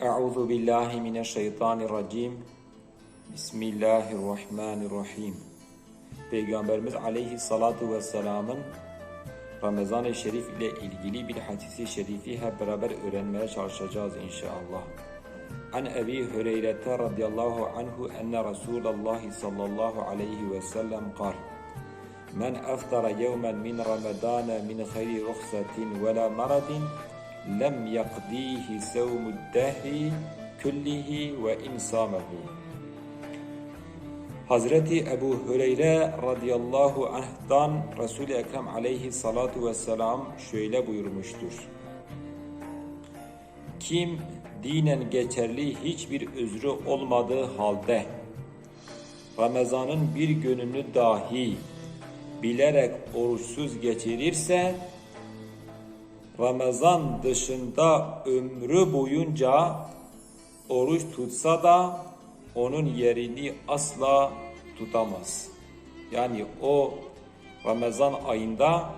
أعوذ بالله من الشيطان الرجيم. بسم الله الرحمن الرحيم. Peygamber عليه الصلاة والسلام رمضان الشريف ile ilgili bir hadisi şerifi hep beraber öğrenmeye çalışacağız inşallah. عن أبي هريرة رضي الله عنه أن رسول الله صلى الله عليه وسلم قال من أفطر يوما من رمضان من خير رخصة ولا مرض lem yakdihi sevmud dehri küllihi ve insamahu. Hazreti Ebu Hüreyre radıyallahu anh'dan Resul-i Ekrem aleyhissalatu vesselam şöyle buyurmuştur. Kim dinen geçerli hiçbir özrü olmadığı halde Ramazan'ın bir gününü dahi bilerek oruçsuz geçirirse Ramazan dışında ömrü boyunca oruç tutsa da onun yerini asla tutamaz. Yani o Ramazan ayında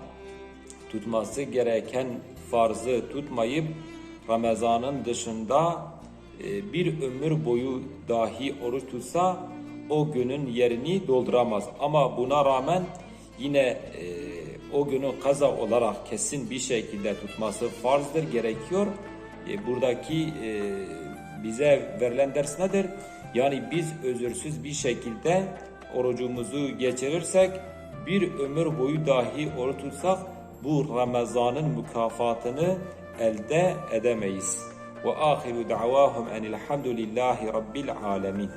tutması gereken farzı tutmayıp Ramazan'ın dışında e, bir ömür boyu dahi oruç tutsa o günün yerini dolduramaz. Ama buna rağmen yine e, o günü kaza olarak kesin bir şekilde tutması farzdır, gerekiyor. E, buradaki bize verilen ders nedir? Yani biz özürsüz bir şekilde orucumuzu geçirirsek bir ömür boyu dahi oruç tutsak bu Ramazan'ın mükafatını elde edemeyiz. Ve ahiru da'vahum enilhamdülillahi rabbil alemin.